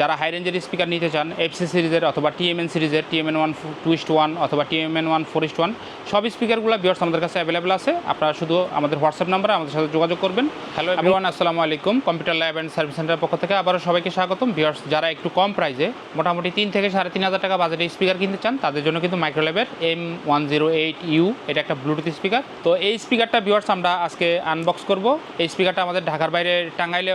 যারা হাই রেঞ্জের স্পিকার নিতে চান এফসি সিরিজের অথবা টিএমএন সিরিজের টিএমএন ওয়ান টুইস্ট ওয়ান অথবা TMN one four east one সব স্পিকারগুলো বিয়ার্স আমাদের কাছে অ্যাভেলেবেল আছে। আপনারা শুধু আমাদের হোয়াটসঅ্যাপ নাম্বারে আমাদের সাথে যোগাযোগ করবেন। হ্যালো এভরিওয়ান আসসালামু আলাইকুম। কম্পিউটার ল্যাব অ্যান্ড সার্ভিস সেন্টারের পক্ষ থেকে আবারও সবাইকে স্বাগতম। বিয়ার্স যারা একটু কম প্রাইসে মোটামুটি তিন থেকে সাড়ে তিন হাজার টাকা বাজেটে স্পিকার কিনতে চান তাদের জন্য কিন্তু মাইক্রোল্যাবের M one zero eight U এটা একটা ব্লুটুথ স্পিকার তো এই স্পিকারটা বিয়ার্স আমরা আজকে আনবক্স করব। এই স্পিকারটা আমাদের ঢাকার বাইরে টাঙ্গাইলে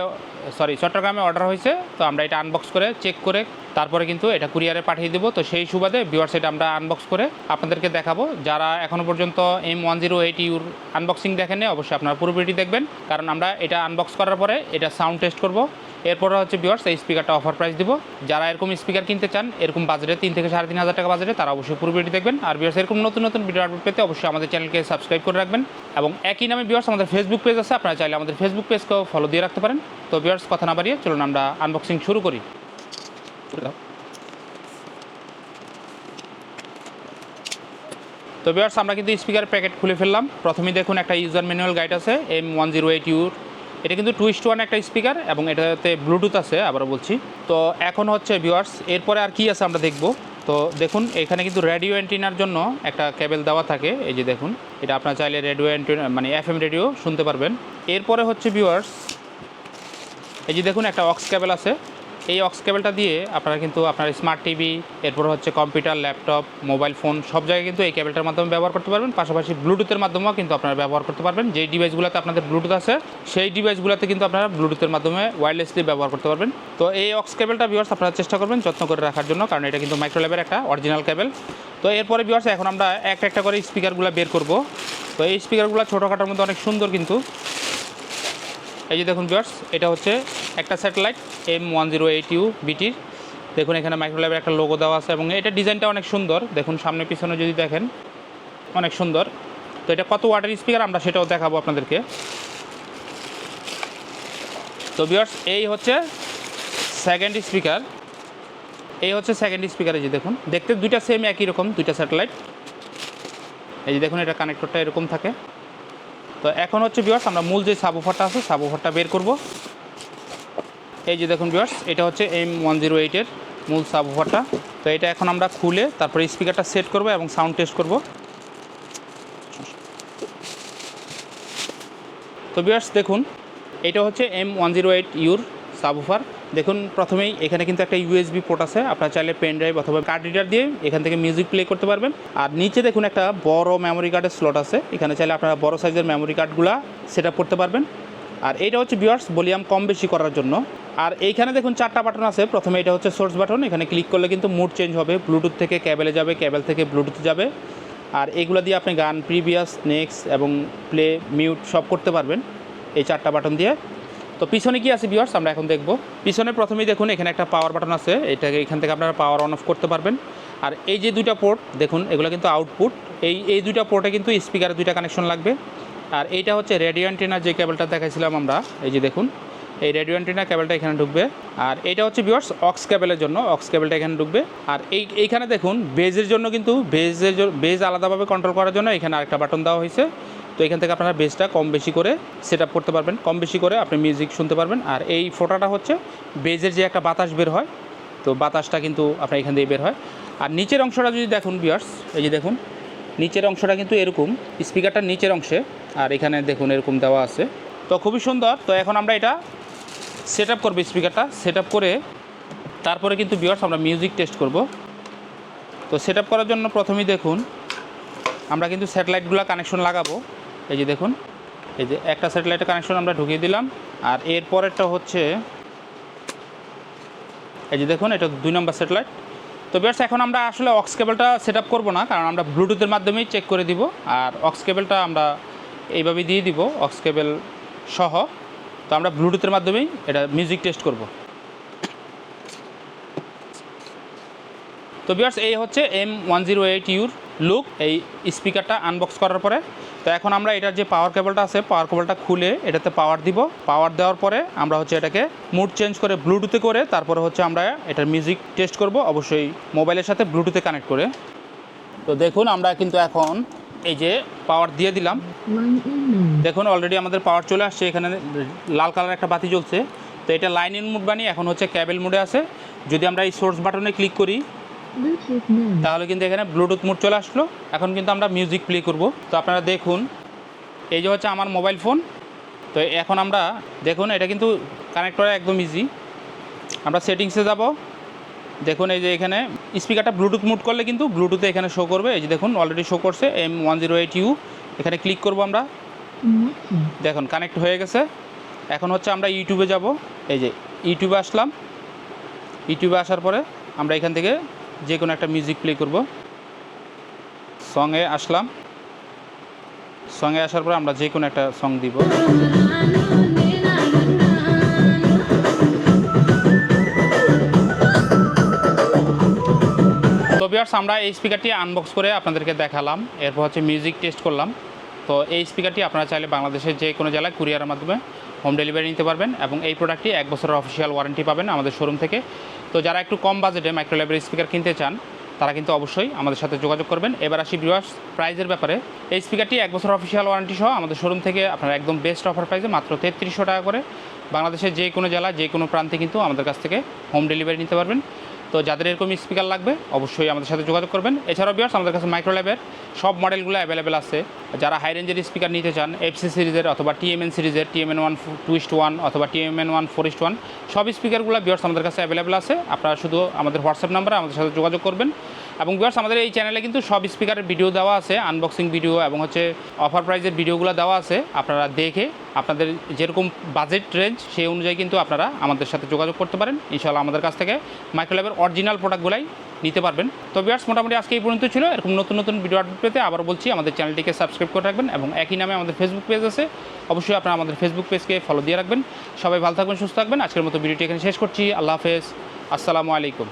সরি চট্টগ্রামে অর্ডার হয়েছে। তো আমরা এটা আনবক্স করে চেক করে তারপরে কিন্তু এটা কুরিয়ারে পাঠিয়ে দেবো। তো সেই সুবাদে বিয়ার্স এটা আমরা আনবক্স করে আপনাদেরকে দেখাবো। যারা এখনও পর্যন্ত এম ওয়ান জিরো এইট ইউর আনবক্সিং দেখেনি অবশ্যই আপনারা পুরোপুরিটি দেখবেন। কারণ আমরা এটা আনবক্স করার পরে এটা সাউন্ড টেস্ট করব। এরপরে হচ্ছে বিয়ার্স এই স্পিকারটা অফার প্রাইস দিব। যারা এরকম স্পিকার কিনতে চান, এরকম বাজেটে তিন থেকে সাড়ে তিন হাজার টাকা বাজেটে তারা অবশ্যই পুরো ভিডিও দেখবেন। আর বিয়ার্স এরকম নতুন নতুন ভিডিও আপডেট পেতে অবশ্যই আমাদের চ্যানেলকে সাবস্ক্রাইব করে রাখবেন। এবং একই নামে বিয়ার্স আমাদের ফেসবুক পেজ আছে, আপনারা চাইলে আমাদের ফেসবুক পেজকেও ফলো দিয়ে রাখতে পারেন। তো বিয়ার্স কথা না বাড়িয়ে চলুন আমরা আনবক্সিং শুরু করি। তো বিয়ার্স আমরা কিন্তু স্পিকার প্যাকেট খুলে ফেললাম। প্রথমেই দেখুন একটা ইউজার ম্যানুয়াল গাইড আছে এম ওয়ান জিরো এইট ইউর এটা কিন্তু টুইস্ট ওয়ান একটা স্পিকার এবং এটাতে ব্লুটুথ আছে, আবারও বলছি। তো এখন হচ্ছে ভিওয়ার্স এরপরে আর কি আছে আমরা দেখব। তো দেখুন, এখানে কিন্তু রেডিও অ্যান্টিনার জন্য একটা কেবেল দেওয়া থাকে। এই যে দেখুন, এটা আপনার চাইলে রেডিও অ্যান্টিনা মানে এফ এম রেডিও শুনতে পারবেন। এরপরে হচ্ছে ভিওয়ার্স এই যে দেখুন একটা অক্স কেবেল আছে। এই অক্স কেবলটা দিয়ে আপনারা কিন্তু আপনার স্মার্ট টিভি এরপর হচ্ছে কম্পিউটার ল্যাপটপ মোবাইল ফোন সব জায়গায় কিন্তু এই কেবলটার মাধ্যমে ব্যবহার করতে পারবেন। পাশাপাশি ব্লুটুথের মাধ্যমেও কিন্তু আপনারা ব্যবহার করতে পারবেন। যেই ডিভাইসগুলোতে আপনাদের ব্লুটুথ আছে, সেই ডিভাইসগুলোতে কিন্তু আপনারা ব্লুটুথের মাধ্যমে ওয়্যারলেসলি ব্যবহার করতে পারবেন। তো এই অক্স কেবলটা ভিউয়ার্স আপনারা চেষ্টা করবেন যত্ন করে রাখার জন্য, কারণ এটা কিন্তু মাইক্রোল্যাবের একটা অরিজিনাল কেবল তো এরপরে ভিউয়ার্স এখন আমরা একটা একটা করে স্পিকারগুলো বের করব। তো এই স্পিকারগুলো ছোটোখাটোর মধ্যে অনেক সুন্দর কিন্তু। এই যে দেখুন ভিউয়ার্স এটা হচ্ছে একটা satellite M one zero eight U বিটির দেখুন এখানে মাইক্রোল্যাবের একটা লোগো দেওয়া আছে এবং এটা ডিজাইনটা অনেক সুন্দর। দেখুন সামনে পিছনে যদি দেখেন, অনেক সুন্দর। তো এটা কত ওয়াটার স্পিকার আমরা সেটাও দেখাবো আপনাদেরকে। তো ভিউয়ার্স এই হচ্ছে সেকেন্ড স্পিকার এই হচ্ছে সেকেন্ড স্পিকার এই যে দেখুন, দেখতে দুইটা সেম একই রকম, দুইটা স্যাটেলাইট এই যে দেখুন, এটা কানেক্টরটা এরকম থাকে। তো এখন হচ্ছে বিয়ার্স আমরা মূল যে সাবুফারটা আছে সাবুফারটা বের করব। এই যে দেখুন বিয়ার্স এটা হচ্ছে এম ওয়ান জিরো এইটের মূল সাবুফারটা তো এটা এখন আমরা খুলে তারপরে স্পিকারটা সেট করব এবং সাউন্ড টেস্ট করব। তো বিয়ার্স দেখুন, এটা হচ্ছে এম ওয়ান জিরো এইট ইউর সাবুফার দেখুন, প্রথমেই এখানে কিন্তু একটা ইউএসবি পোর্ট আছে। আপনার চাইলে পেন ড্রাইভ অথবা কার্ড রিডার দিয়ে এখান থেকে মিউজিক প্লে করতে পারবেন। আর নিচে দেখুন একটা বড় মেমোরি কার্ডের স্লট আছে। এখানে চাইলে আপনারা বড় সাইজের মেমোরি কার্ডগুলা সেট আপ করতে পারবেন। আর এটা হচ্ছে বিয়ার্স ভলিউম কম বেশি করার জন্য। আর এইখানে দেখুন চারটা বাটন আছে। প্রথমে এটা হচ্ছে সোর্স বাটন এখানে ক্লিক করলে কিন্তু মুড চেঞ্জ হবে। ব্লুটুথ থেকে ক্যাবেলে যাবে ক্যাবেল থেকে ব্লুটুথ যাবে। আর এগুলো দিয়ে আপনি গান প্রিভিয়াস নেক্সট এবং প্লে মিউট সব করতে পারবেন। এই চারটা বাটন দিয়ে। তো পিছনে কি আছে ভিউয়ার্স আমরা এখন দেখব। পিছনে প্রথমেই দেখুন, এখানে একটা পাওয়ার বাটন আছে। এটাকে এখান থেকে আপনারা পাওয়ার অন অফ করতে পারবেন। আর এই যে দুইটা পোর্ট দেখুন, এগুলো কিন্তু আউটপুট এই এই দুইটা পোর্টে কিন্তু স্পিকারের দুইটা কানেকশন লাগবে। আর এইটা হচ্ছে রেডিও অ্যান্টেনার যে কেবলটা দেখাইছিলাম আমরা, এই যে দেখুন, এই রেডিও অ্যান্টেনা কেবলটা এখানে ঢুকবে। আর এটা হচ্ছে ভিউয়ার্স অক্স কেবলের জন্য। অক্স কেবলটা এখানে ঢুকবে। আর এই, এইখানে দেখুন বেজের জন্য কিন্তু বেজের বেজ আলাদাভাবে কন্ট্রোল করার জন্য এখানে আরেকটা বাটন দেওয়া হয়েছে। তো এখান থেকে আপনারা বেসটা কম বেশি করে সেট করতে পারবেন। কম বেশি করে আপনি মিউজিক শুনতে পারবেন। আর এই ফোটাটা হচ্ছে বেজের যে একটা বাতাস বের হয়, তো বাতাসটা কিন্তু আপনার এখান দিয়ে বের হয়। আর নিচের অংশটা যদি দেখুন বিয়ার্স এই যে দেখুন, নিচের অংশটা কিন্তু এরকম স্পিকারটার নিচের অংশে, আর এখানে দেখুন এরকম দেওয়া আছে। তো খুবই সুন্দর, তো এখন আমরা এটা সেট আপ করব স্পিকারটা সেট আপ করে তারপরে কিন্তু বিয়ার্স আমরা মিউজিক টেস্ট করব। তো সেট আপ করার জন্য প্রথমেই দেখুন, আমরা কিন্তু স্যাটেলাইটগুলো কানেকশন লাগাবো। এই যে দেখুন, এই যে একটা স্যাটেলাইটের কানেকশন আমরা ঢুকিয়ে দিলাম, আর এর পরেরটা হচ্ছে, এই যে দেখুন, এটা দুই নম্বর স্যাটেলাইট তো বেশ এখন আমরা আসলে অক্স কেবলটা সেট আপ করব না, কারণ আমরা ব্লুটুথের মাধ্যমেই চেক করে দিব, আর অক্স কেবলটা আমরা এইভাবে দিয়ে দিব অক্স কেবল সহ। তো আমরা ব্লুটুথের মাধ্যমেই এটা মিউজিক টেস্ট করব। তো বিয়ার্স এই হচ্ছে এম ওয়ান জিরো এইট ইউর লুক এই স্পিকারটা আনবক্স করার পরে, তো এখন আমরা এটার যে পাওয়ার কেবলটা আছে পাওয়ার কেবলটা খুলে এটাতে পাওয়ার দিব। পাওয়ার দেওয়ার পরে আমরা হচ্ছে এটাকে মুড চেঞ্জ করে ব্লুটুথে করে, তারপরে হচ্ছে আমরা এটার মিউজিক টেস্ট করব, অবশ্যই মোবাইলের সাথে ব্লুটুথে কানেক্ট করে। তো দেখুন, আমরা কিন্তু এখন এই যে পাওয়ার দিয়ে দিলাম। দেখুন অলরেডি আমাদের পাওয়ার চলে আসছে, এখানে লাল কালার একটা বাতি জ্বলছে। তো এটা লাইন ইন মুড বানিয়ে এখন হচ্ছে ক্যাবেল মুডে আছে। যদি আমরা এই সোর্স বাটনে ক্লিক করি. তাহলে কিন্তু এখানে ব্লুটুথ মোড চলে আসলো। এখন কিন্তু আমরা মিউজিক প্লে করব। তো আপনারা দেখুন, এই যে হচ্ছে আমার মোবাইল ফোন তো এখন আমরা দেখুন, এটা কিন্তু কানেক্ট করা একদম ইজি আমরা সেটিংসে যাব। দেখুন, এই যে এখানে স্পিকারটা ব্লুটুথ মুড করলে কিন্তু ব্লুটুথে এখানে শো করবে। এই যে দেখুন অলরেডি শো করছে M one zero eight U এখানে ক্লিক করব আমরা। দেখুন কানেক্ট হয়ে গেছে। এখন হচ্ছে আমরা ইউটিউবে যাব। এই যে ইউটিউবে আসলাম। ইউটিউবে আসার পরে আমরা এখান থেকে যে কোনো একটা মিউজিক প্লে করব। সঙ্গে আসলাম। সঙ্গে আসার পর আমরা যে কোনো একটা সং দিব। তো বিয়ার্স আমরা এই স্পিকারটি আনবক্স করে আপনাদেরকে দেখালাম। এরপর হচ্ছে মিউজিক টেস্ট করলাম। তো এই স্পিকারটি আপনারা চাইলে বাংলাদেশের যে কোনো জেলায় কুরিয়ারের মাধ্যমে হোম ডেলিভারি নিতে পারবেন এবং এই প্রোডাক্টটি এক বছরের অফিসিয়াল ওয়ারেন্টি পাবেন আমাদের শোরুম থেকে। তো যারা একটু কম বাজেটে মাইক্রো লাইব্রেরি স্পিকার কিনতে চান, তারা কিন্তু অবশ্যই আমাদের সাথে যোগাযোগ করবেন। এবার আসি ভিউয়ার্স প্রাইজের ব্যাপারে। এই স্পিকারটি এক বছর অফিসিয়াল ওয়ারেন্টি সহ আমাদের শোরুম থেকে আপনারা একদম বেস্ট অফার প্রাইসে মাত্র তেত্রিশশো টাকা করে। বাংলাদেশের যে কোনো জেলা, যে কোনো প্রান্তে কিন্তু আমাদের কাছ থেকে হোম ডেলিভারি নিতে পারবেন। তো যাদের এরকম স্পিকার লাগবে, অবশ্যই আমাদের সাথে যোগাযোগ করবেন। এছাড়াও বিয়ার্স আমাদের কাছে মাইক্রোল্যাবের সব মডেলগুলো অ্যাভেলেবেল আছে। যারা হাই রেঞ্জের স্পিকার নিতে চান এফসি সিরিজের অথবা টিএমএন সিরিজের TMN one two east one অথবা TMN one four east one সব স্পিকারগুলো বিয়ার্স আমাদের কাছে অ্যাভেলেবেল আছে। আপনারা শুধু আমাদের হোয়াটসঅ্যাপ নাম্বারে আমাদের সাথে যোগাযোগ করবেন। এবং বিয়ার্স আমাদের এই চ্যানেলে কিন্তু সব স্পিকারের ভিডিও দেওয়া আছে আনবক্সিং ভিডিও এবং হচ্ছে অফার প্রাইজের ভিডিওগুলো দেওয়া আছে। আপনারা দেখে আপনাদের যেরকম বাজেট রেঞ্জ সেই অনুযায়ী কিন্তু আপনারা আমাদের সাথে যোগাযোগ করতে পারেন। ইনশাআল্লাহ আমাদের কাছ থেকে মাইক্রোল্যাবের অরিজিনাল প্রোডাক্টগুলাই নিতে পারবেন। তো বিয়ার্স মোটামুটি আজকে এই পর্যন্ত ছিল। এরকম নতুন নতুন ভিডিও আপডেট পেতে আবার বলছি, আমাদের চ্যানেলটিকে সাবস্ক্রাইব করে রাখবেন এবং একই নামে আমাদের ফেসবুক পেজ আছে। অবশ্যই আপনারা আমাদের ফেসবুক পেজকে ফলো দিয়ে রাখবেন। সবাই ভালো থাকবেন, সুস্থ থাকবেন। আজকের মতো ভিডিওটি এখানে শেষ করছি। আল্লাহ হাফেজ। আসসালামু আলাইকুম।